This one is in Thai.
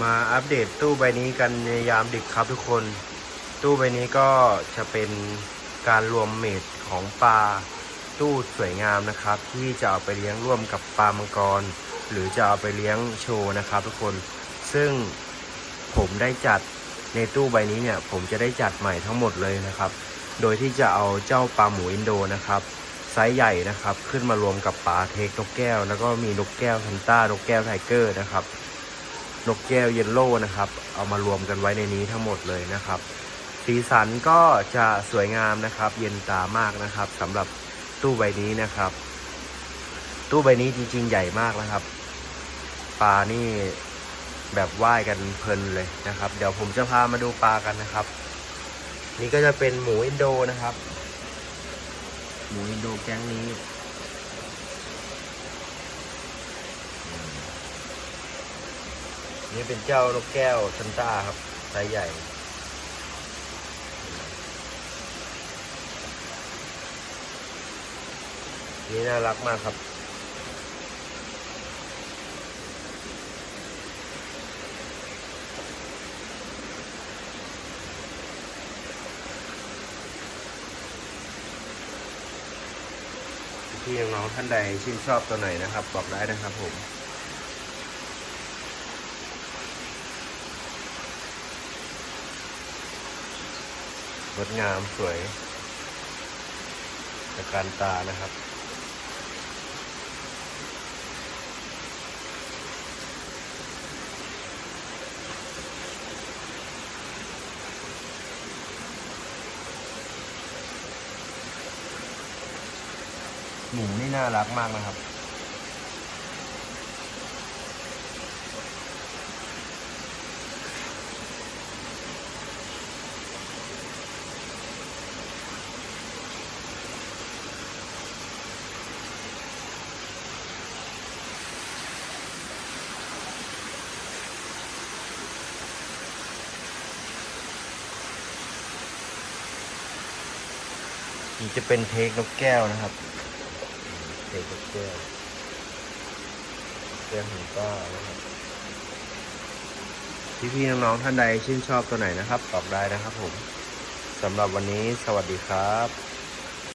มาอัปเดตตู้ใบนี้กันในยามดึกครับทุกคน ตู้ใบนี้ก็จะเป็นการรวมเมดของปลาตู้สวยงามนะครับ ที่จะเอาไปเลี้ยงร่วมกับปลามังกร หรือจะเอาไปเลี้ยงโชว์นะครับ ทุกคน ซึ่งผมได้จัดในตู้ใบนี้เนี่ย ผมจะได้จัดใหม่ทั้งหมดเลยนะครับ โดยที่จะเอาเจ้าปลาหมูอินโดนะครับไซส์ใหญ่นะครับ ขึ้นมารวมกับปลาเทคนกแก้ว แล้วก็มีนกแก้วทันต้านกแก้วไทเกอร์นะครับ นกแก้วเยลโล่นะครับ เอามารวมกันไว้ในนี้ทั้งหมดเลยนะครับ สีสันก็จะสวยงามนะครับ เย็นตามากนะครับสำหรับตู้ใบนี้นะครับ ตู้ใบนี้จริง ๆ ใหญ่มากนะครับ ปลานี่แบบว่ายกันเพลินเลยนะครับ เดี๋ยวผมจะพามาดูปลากันนะครับ นี่ก็จะเป็นหมูอินโดนะครับ หมูอินโดแก๊งนี้ นี่เป็นเจ้านกแก้วชันต้าครับไซส์ใหญ่นี่น่ารักมากครับพี่น้องๆท่านใดชื่นชอบตัวไหนนะครับ บอกได้นะครับผม งดงามสวยตะการตานะครับหมูนี่น่ารักมากนะครับ นี่จะเป็นเทคนกแก้วนะครับ เทคนกแก้วแก้วหูป้านะครับพี่ๆน้องๆท่านใดชื่นชอบตัวไหนนะครับตอบได้นะครับผมสำหรับวันนี้สวัสดีครับ